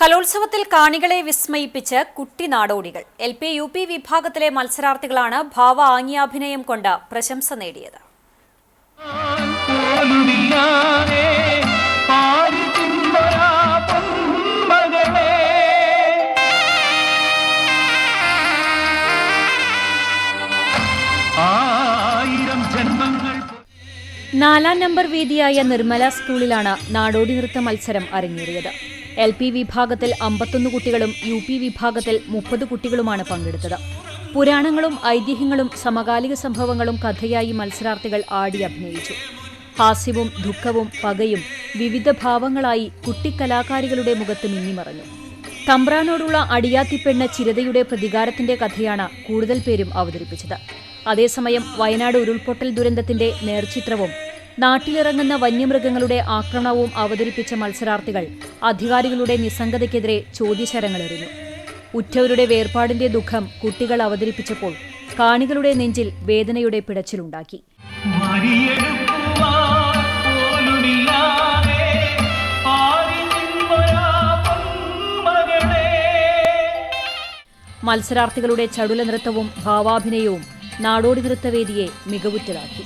കലോത്സവത്തിൽ കാണികളെ വിസ്മയിപ്പിച്ച് കുട്ടി നാടോടികൾ. എൽ പി യു പി വിഭാഗത്തിലെ മത്സരാർത്ഥികളാണ് ഭാവ ആംഗ്യാഭിനയം കൊണ്ട് പ്രശംസ നേടിയത്. നാലാം നമ്പർ വേദിയായ നിർമ്മല സ്കൂളിലാണ് നാടോടി നൃത്ത മത്സരം അരങ്ങേറിയത്. എൽ പി വിഭാഗത്തിൽ അമ്പത്തൊന്ന് കുട്ടികളും യു പി വിഭാഗത്തിൽ മുപ്പത് കുട്ടികളുമാണ് പങ്കെടുത്തത്. പുരാണങ്ങളും ഐതിഹ്യങ്ങളും സമകാലിക സംഭവങ്ങളും കഥയായി മത്സരാർത്ഥികൾ ആടി അഭിനയിച്ചു. ഹാസ്യവും ദുഃഖവും പകയും വിവിധ ഭാവങ്ങളായി കുട്ടിക്കലാകാരികളുടെ മുഖത്ത് മിന്നിമറഞ്ഞു. തമ്പ്രാനോടുള്ള അടിയാത്തിപ്പെണ്ണ ചിരതയുടെ പ്രതികാരത്തിന്റെ കഥയാണ് കൂടുതൽ പേരും അവതരിപ്പിച്ചത്. അതേസമയം വയനാട് ഉരുൾപൊട്ടൽ ദുരന്തത്തിന്റെ നേർചിത്രവും നാട്ടിലിറങ്ങുന്ന വന്യമൃഗങ്ങളുടെ ആക്രമണവും അവതരിപ്പിച്ച മത്സരാർത്ഥികൾ അധികാരികളുടെ നിസ്സംഗതയ്ക്കെതിരെ ചോദ്യശരങ്ങളെറിഞ്ഞു. ഉറ്റവരുടെ വേർപാടിന്റെ ദുഃഖം കുട്ടികൾ അവതരിപ്പിച്ചപ്പോൾ കാണികളുടെ നെഞ്ചിൽ വേദനയുടെ പിടച്ചിലുണ്ടാക്കി. മത്സരാർത്ഥികളുടെ ചടുല നൃത്തവും ഭാവാഭിനയവും നാടോടി നൃത്തവേദിയെ മികവുറ്റതാക്കി.